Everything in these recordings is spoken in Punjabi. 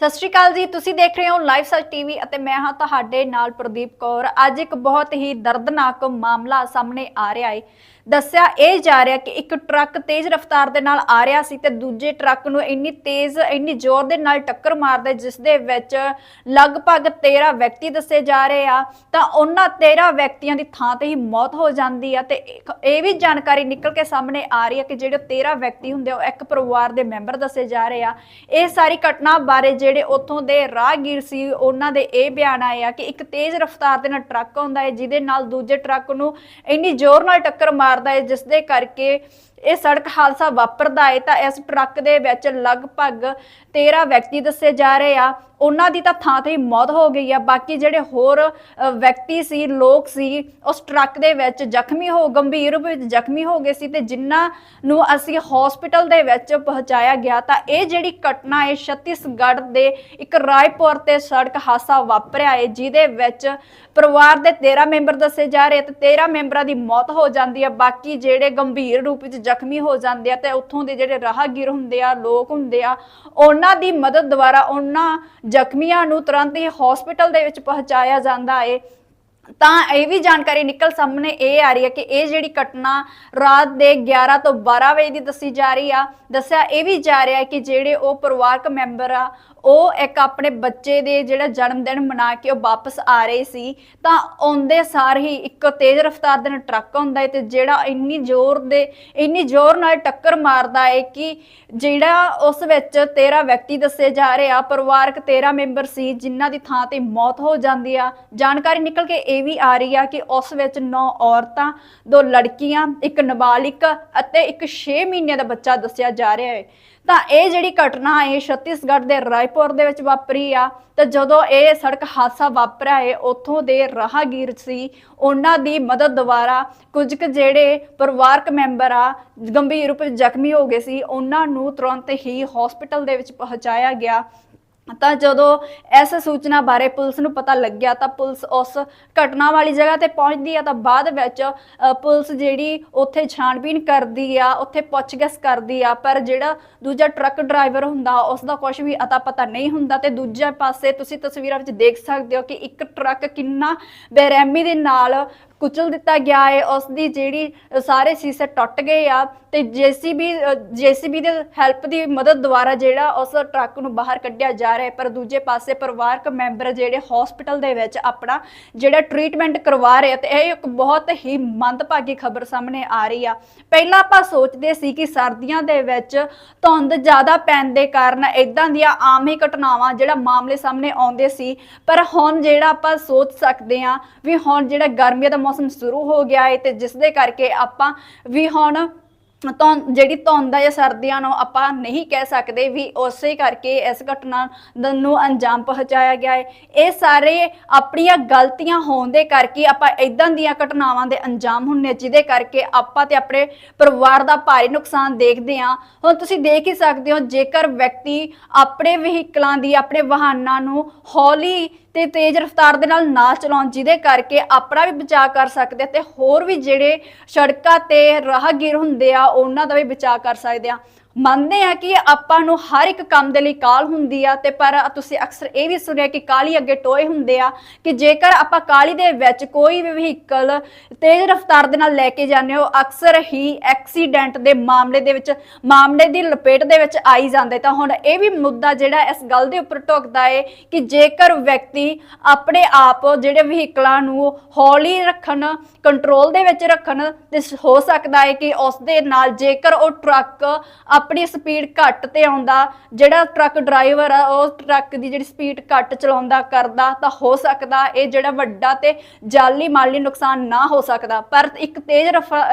ਸਤਿ ਸ਼੍ਰੀ ਅਕਾਲ ਜੀ। ਤੁਸੀਂ ਦੇਖ ਰਹੇ ਹੋ ਲਾਈਵ ਸੱਚ ਟੀਵੀ ਅਤੇ ਮੈਂ ਹਾਂ ਤੁਹਾਡੇ ਨਾਲ ਪ੍ਰਦੀਪ ਕੌਰ। ਅੱਜ ਇੱਕ ਬਹੁਤ ਹੀ ਦਰਦਨਾਕ ਮਾਮਲਾ ਸਾਹਮਣੇ ਆ ਰਿਹਾ ਹੈ। ਦੱਸਿਆ ਇਹ ਜਾ ਰਿਹਾ ਕਿ ਇੱਕ ਟਰੱਕ ਤੇਜ਼ ਰਫ਼ਤਾਰ ਦੇ ਨਾਲ ਆ ਰਿਹਾ ਸੀ ਤੇ ਦੂਜੇ ਟਰੱਕ ਨੂੰ ਇੰਨੀ ਤੇਜ਼, ਇੰਨੀ ਜ਼ੋਰ ਦੇ ਨਾਲ ਟੱਕਰ ਮਾਰਦਾ ਜਿਸ ਦੇ ਵਿੱਚ ਲਗਭਗ 13 ਵਿਅਕਤੀ ਦੱਸੇ ਜਾ ਰਹੇ ਆ, ਤਾਂ ਉਹਨਾਂ 13 ਵਿਅਕਤੀਆਂ ਦੀ ਥਾਂ ਤੇ ਹੀ ਮੌਤ ਹੋ ਜਾਂਦੀ ਆ ਤੇ ਇਹ ਵੀ ਜਾਣਕਾਰੀ ਨਿਕਲ ਕੇ ਸਾਹਮਣੇ ਆ ਰਹੀ ਹੈ ਕਿ ਜਿਹੜੇ 13 ਵਿਅਕਤੀ ਹੁੰਦੇ ਆ, ਉਹ ਇੱਕ ਪਰਿਵਾਰ ਦੇ ਮੈਂਬਰ ਦੱਸੇ ਜਾ ਰਹੇ ਆ। ਇਹ ਸਾਰੀ ਘਟਨਾ ਬਾਰੇ ਜਿਹੜੇ ਉੱਥੋਂ ਦੇ ਰਾਹਗੀਰ ਸੀ, ਉਹਨਾਂ ਦੇ ਇਹ ਬਿਆਨ ਆਏ ਆ ਕਿ ਇੱਕ ਤੇਜ਼ ਰਫ਼ਤਾਰ ਦੇ ਨਾਲ ਟਰੱਕ ਆਉਂਦਾ ਹੈ, ਜਿਹਦੇ ਨਾਲ ਦੂਜੇ ਟਰੱਕ ਨੂੰ ਇੰਨੀ ਜ਼ੋਰ ਨਾਲ ਟੱਕਰ ਮਾਰ ਮਾਰਦਾ ਹੈ ਜਿਸ ਦੇ ਕਰਕੇ ਇਹ ਸੜਕ ਹਾਦਸਾ ਵਾਪਰਦਾ ਹੈ ਤਾਂ ਇਸ ਟਰੱਕ ਦੇ ਵਿੱਚ ਲਗਭਗ 13 ਵਿਅਕਤੀ ਦੱਸੇ ਜਾ ਰਹੇ ਆ। ਉਹਨਾਂ ਦੀ ਤਾਂ ਥਾਂ ਤੇ ਹੀ ਮੌਤ ਹੋ ਗਈ ਆ। ਬਾਕੀ ਜਿਹੜੇ ਹੋਰ ਵਿਅਕਤੀ ਸੀ, ਲੋਕ ਸੀ, ਉਸ ਟਰੱਕ ਦੇ ਵਿੱਚ ਜ਼ਖਮੀ ਹੋ, ਗੰਭੀਰ ਰੂਪ ਵਿੱਚ ਜ਼ਖਮੀ ਹੋ ਗਏ ਸੀ ਤੇ ਜਿਨ੍ਹਾਂ ਨੂੰ ਅਸੀਂ ਹਸਪੀਟਲ ਦੇ ਵਿੱਚ ਪਹੁੰਚਾਇਆ ਗਿਆ, ਤਾਂ ਇਹ ਜਿਹੜੀ ਘਟਨਾ ਹੈ ਛੱਤੀਸਗੜ੍ਹ ਦੇ ਇੱਕ ਰਾਏਪੁਰ ਤੇ ਸੜਕ ਹਾਦਸਾ ਵਾਪਰਿਆ ਹੈ ਜਿਹਦੇ ਵਿੱਚ ਪਰਿਵਾਰ ਦੇ 13 ਮੈਂਬਰ ਦੱਸੇ ਜਾ ਰਹੇ ਤੇ 13 ਮੈਂਬਰਾਂ ਦੀ ਮੌਤ ਹੋ ਜਾਂਦੀ ਹੈ ਬਾਕੀ ਜਿਹੜੇ ਗੰਭੀਰ ਰੂਪ ਵਿੱਚ ਜ਼ਖਮੀ ਹੋ ਜਾਂਦੇ ਆ ਤੇ ਉੱਥੋਂ ਦੇ ਜਿਹੜੇ ਰਾਹਗੀਰ ਹੁੰਦੇ ਆ, ਲੋਕ ਹੁੰਦੇ ਆ, ਉਹਨਾਂ ਦੀ ਮਦਦ ਦੁਆਰਾ ਉਹਨਾਂ ਜ਼ਖਮੀਆਂ ਨੂੰ ਤੁਰੰਤ ਹੀ ਹਸਪੀਟਲ ਦੇ ਵਿੱਚ ਪਹੁੰਚਾਇਆ ਜਾਂਦਾ ਹੈ ਤਾਂ ਇਹ ਵੀ ਜਾਣਕਾਰੀ ਨਿਕਲ ਸਾਹਮਣੇ ਇਹ ਆ ਰਹੀ ਹੈ ਕਿ ਇਹ ਜਿਹੜੀ ਘਟਨਾ ਰਾਤ ਦੇ 11 ਤੋਂ 12 ਵਜੇ ਦੀ ਦੱਸੀ ਜਾ ਰਹੀ ਆ। ਦੱਸਿਆ ਇਹ ਵੀ ਜਾ ਰਿਹਾ ਹੈ ਕਿ ਜਿਹੜੇ ਉਹ ਪਰਿਵਾਰਕ ਮੈਂਬਰ ਆ ਉਹ ਇੱਕ ਆਪਣੇ ਬੱਚੇ ਦੇ ਜਿਹੜਾ ਜਨਮ ਦਿਨ ਮਨਾ ਕੇ ਉਹ ਵਾਪਸ ਆ ਰਹੇ ਸੀ, ਤਾਂ ਆਉਂਦੇ ਸਾਰ ਹੀ ਇੱਕ ਤੇਜ਼ ਰਫ਼ਤਾਰ ਦੇ ਟਰੱਕ ਆਉਂਦਾ ਹੈ ਤੇ ਜਿਹੜਾ ਇੰਨੀ ਜ਼ੋਰ ਦੇ, ਇੰਨੀ ਜ਼ੋਰ ਨਾਲ ਟੱਕਰ ਮਾਰਦਾ ਹੈ ਕਿ ਜਿਹੜਾ ਉਸ ਵਿੱਚ 13 ਵਿਅਕਤੀ ਦੱਸੇ ਜਾ ਰਹੇ ਆ, ਪਰਿਵਾਰਕ 13 ਮੈਂਬਰ ਸੀ, ਜਿਨ੍ਹਾਂ ਦੀ ਥਾਂ ਤੇ ਮੌਤ ਹੋ ਜਾਂਦੀ ਆ। ਜਾਣਕਾਰੀ ਨਿਕਲ ਕੇ ਇਹ ਵੀ ਆ ਰਹੀ ਆ ਕਿ ਉਸ ਵਿੱਚ 9 ਔਰਤਾਂ, ਦੋ ਲੜਕੀਆਂ, ਇੱਕ ਨਾਬਾਲਿਗ ਅਤੇ ਇੱਕ 6 ਮਹੀਨੇ ਦਾ ਬੱਚਾ ਦੱਸਿਆ ਜਾ ਰਿਹਾ ਹੈ। ਤਾਂ ਇਹ ਜਿਹੜੀ ਘਟਨਾ ਹੈ ਛੱਤੀਸਗੜ੍ਹ ਦੇ ਰਾਏਪੁਰ ਦੇ ਵਿੱਚ ਵਾਪਰੀ ਆ, ਤਾਂ ਜਦੋਂ ਇਹ ਸੜਕ ਹਾਦਸਾ ਵਾਪਰਿਆ ਹੈ ਉੱਥੋਂ ਦੇ ਰਾਹਗੀਰ ਸੀ। ਉਹਨਾਂ ਦੀ ਮਦਦ ਦੁਆਰਾ ਕੁਝ ਕੁ ਜਿਹੜੇ ਪਰਿਵਾਰਕ ਮੈਂਬਰ ਆ, ਗੰਭੀਰ ਰੂਪ ਜ਼ਖਮੀ ਹੋ ਗਏ ਸੀ। ਉਹਨਾਂ ਨੂੰ ਤੁਰੰਤ ਹੀ ਹਸਪੀਟਲ ਦੇ ਵਿੱਚ ਪਹੁੰਚਾਇਆ ਗਿਆ। ਤਾਂ ਜਦੋਂ ਇਸ ਸੂਚਨਾ ਬਾਰੇ ਪੁਲਿਸ ਨੂੰ ਪਤਾ ਲੱਗਿਆ ਤਾਂ ਪੁਲਿਸ ਉਸ ਘਟਨਾ ਵਾਲੀ ਜਗ੍ਹਾ ਤੇ ਪਹੁੰਚਦੀ ਆ ਤਾਂ ਬਾਅਦ ਵਿੱਚ ਅ, ਪੁਲਿਸ ਜਿਹੜੀ ਉੱਥੇ ਛਾਣਬੀਨ ਕਰਦੀ ਆ ਉੱਥੇ ਪੁੱਛਗਿੱਛ ਕਰਦੀ ਆ ਪਰ ਜਿਹੜਾ ਦੂਜਾ ਟਰੱਕ ਡਰਾਈਵਰ ਹੁੰਦਾ ਉਸ ਦਾ ਕੁਝ ਵੀ ਅਤਾ ਪਤਾ ਨਹੀਂ ਹੁੰਦਾ ਤੇ ਦੂਜੇ ਪਾਸੇ ਤੁਸੀਂ ਤਸਵੀਰਾਂ ਵਿੱਚ ਦੇਖ ਸਕਦੇ ਹੋ ਕਿ ਇੱਕ ਟਰੱਕ ਕਿੰਨਾ ਬੇਰਹਿਮੀ ਦੇ ਨਾਲ ਕੁਚਲ ਦਿੱਤਾ ਗਿਆ ਹੈ ਉਸ ਦੀ ਜਿਹੜੀ ਸਾਰੇ ਸ਼ੀਸ਼ੇ ਟੁੱਟ ਗਏ ਆ ਤੇ ਜੀਸੀਬੀ ਜੀਸੀਬੀ ਦੇ ਹੈਲਪ ਦੀ ਮਦਦ ਦੁਆਰਾ ਜਿਹੜਾ ਉਸ ਟਰੱਕ ਨੂੰ ਬਾਹਰ ਕੱਢਿਆ ਜਾ ਰਿਹਾ ਹੈ ਪਰ ਦੂਜੇ ਪਾਸੇ ਪਰਿਵਾਰਕ ਮੈਂਬਰ ਜਿਹੜੇ ਹਸਪੀਟਲ ਦੇ ਵਿੱਚ ਆਪਣਾ ਜਿਹੜਾ ਟ੍ਰੀਟਮੈਂਟ ਕਰਵਾ ਰਹੇ ਆ ਤੇ ਇਹ ਇੱਕ ਬਹੁਤ ਹੀ ਮੰਦਭਾਗੀ ਖਬਰ ਸਾਹਮਣੇ ਆ ਰਹੀ ਆ। ਪਹਿਲਾਂ ਆਪਾਂ ਸੋਚਦੇ ਸੀ ਕਿ ਸਰਦੀਆਂ ਦੇ ਵਿੱਚ ਧੁੰਦ ਜ਼ਿਆਦਾ ਪੈਣ ਦੇ ਕਾਰਨ ਇਦਾਂ ਦੀਆਂ ਆਮ ਹੀ ਘਟਨਾਵਾਂ ਜਿਹੜਾ ਮਾਮਲੇ ਸਾਹਮਣੇ ਆਉਂਦੇ ਸੀ, ਪਰ ਹੁਣ ਜਿਹੜਾ ਆਪਾਂ ਸੋਚ ਸਕਦੇ ਆ ਵੀ ਹੁਣ ਜਿਹੜਾ ਗਰਮੀਆਂ ਦਾ ਮੌਸਮ ਸ਼ੁਰੂ ਹੋ ਗਿਆ ਹੈ ਤੇ ਜਿਸ ਦੇ ਕਰਕੇ ਆਪਾਂ ਵੀ ਹੁਣ ਤਾਂ ਜਿਹੜੀ ਧੁੰਦ ਆ ਜਾਂ ਸਰਦੀਆਂ ਨੂੰ ਆਪਾਂ ਨਹੀਂ ਕਹਿ ਸਕਦੇ, ਵੀ ਉਸੇ ਕਰਕੇ ਇਸ ਘਟਨਾ ਨੂੰ ਅੰਜਾਮ ਪਹੁੰਚਾਇਆ ਗਿਆ ਹੈ ਇਹ ਸਾਰੇ ਆਪਣੀਆਂ ਗਲਤੀਆਂ ਹੋਣ ਦੇ ਕਰਕੇ ਆਪਾਂ ਇਦਾਂ ਦੀਆਂ ਘਟਨਾਵਾਂ ਦੇ ਅੰਜਾਮ ਹੁੰਨੇ ਜਿਹਦੇ ਕਰਕੇ ਆਪਾਂ ਤੇ ਆਪਣੇ ਪਰਿਵਾਰ ਦਾ ਭਾਰੀ ਨੁਕਸਾਨ ਦੇਖਦੇ ਹਾਂ ਹੁਣ ਤੁਸੀਂ ਦੇਖ ਹੀ ਸਕਦੇ ਹੋ, ਜੇਕਰ ਵਿਅਕਤੀ ਆਪਣੇ ਵਹੀਕਲਾਂ ਦੀ, ਆਪਣੇ ਵਾਹਨਾਂ ਨੂੰ ਹੌਲੀ ਤੇ ਤੇਜ਼ ਰਫ਼ਤਾਰ ਦੇ ਨਾਲ ਨਾ ਚਲਾਉਣ, ਜਿਹਦੇ ਕਰਕੇ ਆਪਣਾ ਵੀ ਬਚਾਅ ਕਰ ਸਕਦੇ ਆ ਤੇ ਹੋਰ ਵੀ ਜਿਹੜੇ ਸੜਕਾਂ ਤੇ ਰਾਹਗੀਰ ਹੁੰਦੇ ਆ, ਉਹਨਾਂ ਦਾ ਵੀ ਬਚਾਅ ਕਰ ਸਕਦੇ ਆ। ਮੰਨਦੇ ਆ ਕਿ ਆਪਾਂ ਨੂੰ ਹਰ ਇੱਕ ਕੰਮ ਦੇ ਲਈ ਕਾਲ ਹੁੰਦੀ ਆ ਤੇ ਪਰ ਤੁਸੀਂ ਅਕਸਰ ਇਹ ਵੀ ਸੁਣਿਆ ਕਿ ਕਾਲੀ ਅੱਗੇ ਟੋਏ ਹੁੰਦੇ ਆ ਕਿ ਜੇਕਰ ਆਪਾਂ ਕਾਲੀ ਦੇ ਵਿੱਚ ਕੋਈ ਵੀ ਵਹੀਕਲ ਤੇਜ਼ ਰਫ਼ਤਾਰ ਦੇ ਨਾਲ ਲੈ ਕੇ ਜਾਂਦੇ ਹੋ, ਅਕਸਰ ਹੀ ਐਕਸੀਡੈਂਟ ਦੇ ਮਾਮਲੇ ਦੇ ਵਿੱਚ, ਮਾਮਲੇ ਦੀ ਲਪੇਟ ਦੇ ਵਿੱਚ ਆਈ ਜਾਂਦੇ। ਤਾਂ ਹੁਣ ਇਹ ਵੀ ਮੁੱਦਾ ਜਿਹੜਾ ਇਸ ਗੱਲ ਦੇ ਉੱਪਰ ਟੋਕਦਾ ਹੈ ਕਿ ਜੇਕਰ ਵਿਅਕਤੀ ਆਪਣੇ ਆਪ ਜਿਹੜੇ ਵਹੀਕਲਾਂ ਨੂੰ ਹੌਲੀ ਰੱਖਣ ਕੰਟਰੋਲ ਦੇ ਵਿੱਚ ਰੱਖਣ, ਤੇ ਹੋ ਸਕਦਾ ਹੈ ਕਿ ਉਸ ਦੇ ਨਾਲ ਜੇਕਰ ਉਹ ਟਰੱਕ ਆਪਣੀ ਸਪੀਡ ਘੱਟ ਤੇ ਆਉਂਦਾ, ਜਿਹੜਾ ਟਰੱਕ ਡਰਾਈਵਰ ਆ, ਉਹ ਟਰੱਕ ਦੀ ਜਿਹੜੀ ਸਪੀਡ ਘੱਟ ਚਲਾਉਂਦਾ, ਕਰਦਾ ਤਾਂ ਹੋ ਸਕਦਾ ਇਹ ਜਿਹੜਾ ਵੱਡਾ ਤੇ ਜਾਲੀ ਮਾਲੀ ਨੁਕਸਾਨ ਨਾ ਹੋ ਸਕਦਾ। ਪਰ ਇੱਕ ਤੇਜ਼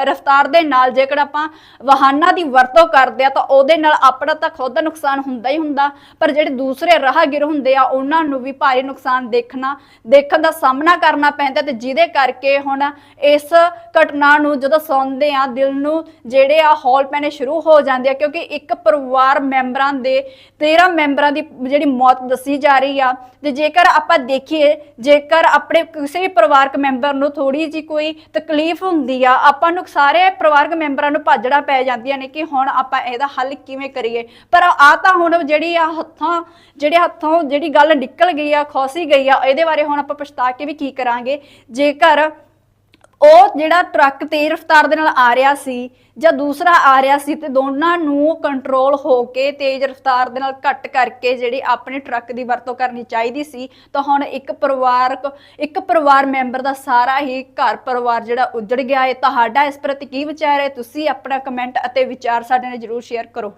ਰਫ਼ਤਾਰ ਦੇ ਨਾਲ ਜੇਕਰ ਆਪਾਂ ਵਾਹਨਾਂ ਦੀ ਵਰਤੋਂ ਕਰਦੇ ਆ ਤਾਂ ਉਹਦੇ ਨਾਲ ਆਪਣਾ ਤਾਂ ਖੁਦ ਦਾ ਨੁਕਸਾਨ ਹੁੰਦਾ ਹੀ ਹੁੰਦਾ, ਪਰ ਜਿਹੜੇ ਦੂਸਰੇ ਰਾਹਗੀਰ ਹੁੰਦੇ ਆ, ਉਹਨਾਂ ਨੂੰ ਵੀ ਭਾਰੀ ਨੁਕਸਾਨ ਦੇਖਣਾ, ਦੇਖਣ ਦਾ ਸਾਹਮਣਾ ਕਰਨਾ ਪੈਂਦਾ ਤੇ ਜਿਹਦੇ ਕਰਕੇ ਹੁਣ ਇਸ ਘਟਨਾ ਨੂੰ ਜਦੋਂ ਸੁਣਦੇ ਆ, ਦਿਲ ਨੂੰ ਜਿਹੜੇ ਆ ਹੌਲ ਪੈਣੇ ਸ਼ੁਰੂ ਹੋ ਜਾਂਦੇ ਆ, ਕਿਉਂਕਿ ਕਿਉਂਕਿ ਇੱਕ ਪਰਿਵਾਰ ਮੈਂਬਰਾਂ ਦੇ 13 ਮੈਂਬਰਾਂ ਦੀ ਜਿਹੜੀ ਮੌਤ ਦੱਸੀ ਜਾ ਰਹੀ ਆ। ਤੇ ਜੇਕਰ ਆਪਾਂ ਦੇਖੀਏ, ਜੇਕਰ ਆਪਣੇ ਕਿਸੇ ਵੀ ਪਰਿਵਾਰਕ ਮੈਂਬਰ ਨੂੰ ਥੋੜੀ ਜੀ ਕੋਈ ਤਕਲੀਫ ਹੁੰਦੀ ਆ, ਆਪਾਂ ਨੂੰ ਸਾਰੇ ਪਰਿਵਾਰਕ ਮੈਂਬਰਾਂ ਨੂੰ ਭਾਜੜਾ ਪੈ ਜਾਂਦੀਆਂ ਨੇ ਕਿ ਹੁਣ ਆਪਾਂ ਇਹਦਾ ਹੱਲ ਕਿਵੇਂ ਕਰੀਏ। ਪਰ ਆ ਤਾਂ ਹੁਣ ਜਿਹੜੀ ਆ ਹੱਥਾਂ, ਜਿਹੜੇ ਹੱਥੋਂ ਜਿਹੜੀ ਗੱਲ ਨਿਕਲ ਗਈ ਆ, ਖੋਸੀ ਗਈ ਆ, ਇਹਦੇ ਬਾਰੇ ਹੁਣ ਆਪਾਂ ਪਛਤਾ ਕੇ ਵੀ ਕੀ ਕਰਾਂਗੇ। ਜੇਕਰ ਉਹ ਜਿਹੜਾ ਟਰੱਕ ਤੇਜ਼ ਰਫ਼ਤਾਰ ਦੇ ਨਾਲ ਆ ਰਿਹਾ ਸੀ ਜਾਂ ਦੂਸਰਾ ਆ ਰਿਹਾ ਸੀ ਤੇ ਦੋਨਾਂ ਨੂੰ ਕੰਟਰੋਲ ਹੋ ਕੇ ਤੇਜ਼ ਰਫ਼ਤਾਰ ਦੇ ਨਾਲ ਘੱਟ ਕਰਕੇ ਜਿਹੜੀ ਆਪਣੇ ਟਰੱਕ ਦੀ ਵਰਤੋਂ ਕਰਨੀ ਚਾਹੀਦੀ ਸੀ, ਤਾਂ ਹੁਣ ਇੱਕ ਪਰਿਵਾਰਕ ਇੱਕ ਪਰਿਵਾਰ ਮੈਂਬਰ ਦਾ ਸਾਰਾ ਹੀ ਘਰ ਪਰਿਵਾਰ ਜਿਹੜਾ ਉਜੜ ਗਿਆ ਹੈ। ਤੁਹਾਡਾ ਇਸ ਪ੍ਰਤੀ ਕੀ ਵਿਚਾਰ ਹੈ? ਤੁਸੀਂ ਆਪਣਾ ਕਮੈਂਟ ਅਤੇ ਵਿਚਾਰ ਸਾਡੇ ਨਾਲ ਜਰੂਰ ਸ਼ੇਅਰ ਕਰੋ।